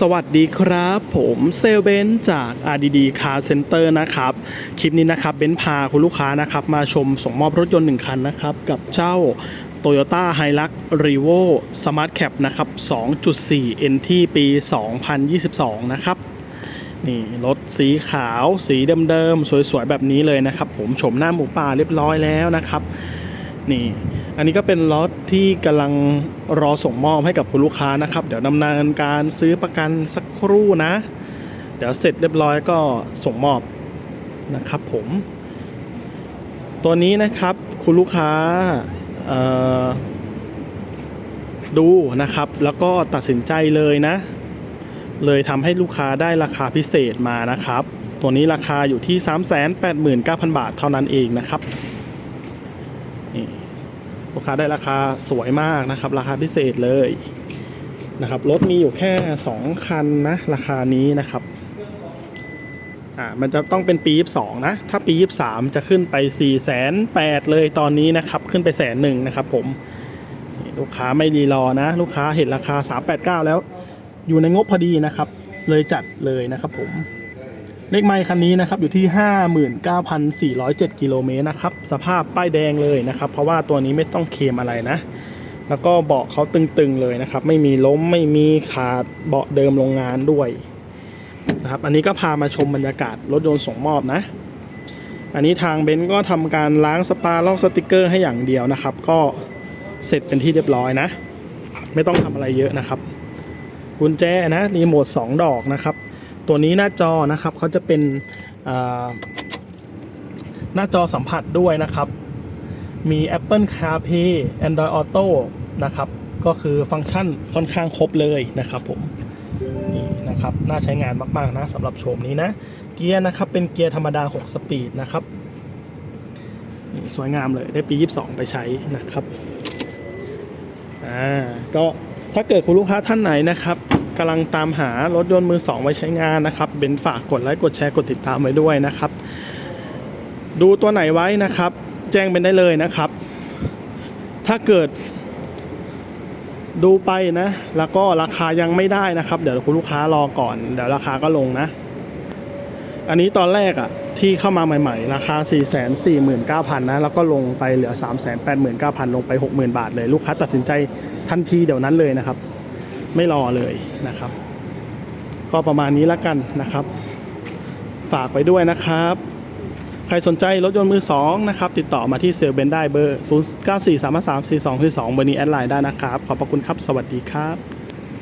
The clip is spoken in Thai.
สวัสดีครับ ผมเซลเบนจาก RDD Car Center นะครับ คลิปนี้นะครับเบนพาคุณลูกค้านะครับมาชมส่งมอบรถยนต์1คันนะครับ กับเจ้า Toyota Hilux Revo Smart Cap นะครับ 2.4 NT ปี 2022 นะครับ นี่รถสีขาวสีเดิมๆ สวยๆ แบบนี้เลยนะครับ ผมชมหน้าหมูป่าเรียบร้อยแล้วนะครับ นี่ อันนี้ก็เป็นรถที่กำลังรอส่งมอบให้กับคุณลูกค้านะครับ เดี๋ยวดำเนินการซื้อประกันสักครู่นะ เดี๋ยวเสร็จเรียบร้อยก็ส่งมอบนะครับผม ตัวนี้นะครับคุณลูกค้าดูนะครับ แล้วก็ตัดสินใจเลยนะ เลยทำให้ลูกค้าได้ราคาพิเศษมานะครับ ตัวนี้ราคาอยู่ที่ 389,000 บาทเท่านั้นเองนะครับนี่ ลูกค้าได้ราคาสวยมากนะครับ ราคาพิเศษเลยนะครับรถมีอยู่แค่ 2 คันนะราคานี้นะครับอ่ามันจะต้องเป็นปี 22 นะ ถ้าปี 23 จะขึ้นไป 4 8 0 0 0เลยตอนนี้นะครับ ขึ้นไปแสนหนึ่งนะครับผมลูกค้าไม่รีรอนะ ลูกค้าเห็นราคา 389 แล้ว อยู่ในงบพอดีนะครับ เลยจัดเลยนะครับผม เลขไมค์คันนี้นะครับอยู่ที่ 59,407 กิโลเมตรนะครับสภาพป้ายแดงเลยนะครับ เพราะว่าตัวนี้ไม่ต้องเคมอะไรนะ แล้วก็เบาะเขาตึงๆเลยนะครับ ไม่มีล้มไม่มีขาดเบาะเดิมโรงงานด้วยนะครับอันนี้ก็พามาชมบรรยากาศรถยนต์ส่งมอบนะ อันนี้ทางเบนซ์ก็ทำการล้างสปาลอกสติกเกอร์ให้อย่างเดียวนะครับ ก็เสร็จเป็นที่เรียบร้อยนะ ไม่ต้องทำอะไรเยอะนะครับกุญแจนะรีโมท2ดอกนะครับ ตัวนี้หน้าจอนะครับเขาจะเป็นหน้าจอสัมผัสด้วยนะครับ มี Apple CarPlay Android Auto นะครับ ก็คือฟังก์ชันค่อนข้างครบเลยนะครับผมนี่นะครับน่าใช้งานมาก ๆ นะสำหรับโฉมนี้นะ เกียร์นะครับเป็นเกียร์ธรรมดา 6 สปีดนะครับนี่สวยงามเลยได้ปี 22 ไปใช้นะครับอ่าก็ถ้าเกิดคุณลูกค้าท่านไหนนะครับ กำลังตามหารถยนต์มือสองไว้ใช้งานนะครับเบนฝากกดไลค์กดแชร์กดติดตามไว้ด้วยนะครับ ดูตัวไหนไว้นะครับ แจ้งเป็นได้เลยนะครับ ถ้าเกิด ดูไปนะ แล้วก็ราคายังไม่ได้นะครับ เดี๋ยวคุณลูกค้ารอก่อน เดี๋ยวราคาก็ลงนะ อันนี้ตอนแรกอะที่เข้ามาใหม่ ๆ ราคา 4 4 9 0 0 0 นะ แล้วก็ลงไปเหลือ 3 8 9 0 0 0 ลงไป 60,000 บาทเลย ลูกค้าตัดสินใจทันทีเดี๋ยวนั้นเลยนะครับ ไม่รอเลยนะครับ ก็ประมาณนี้ละกันนะครับ ฝากไว้ด้วยนะครับ ใครสนใจรถยนต์มือสองนะครับ ติดต่อมาที่เซลเบนได้เบอร์ 0 9 4 3 3 4 2 4 2เบอร์นี้แอดไลน์ได้นะครับ ขอบพระคุณครับ สวัสดีครับ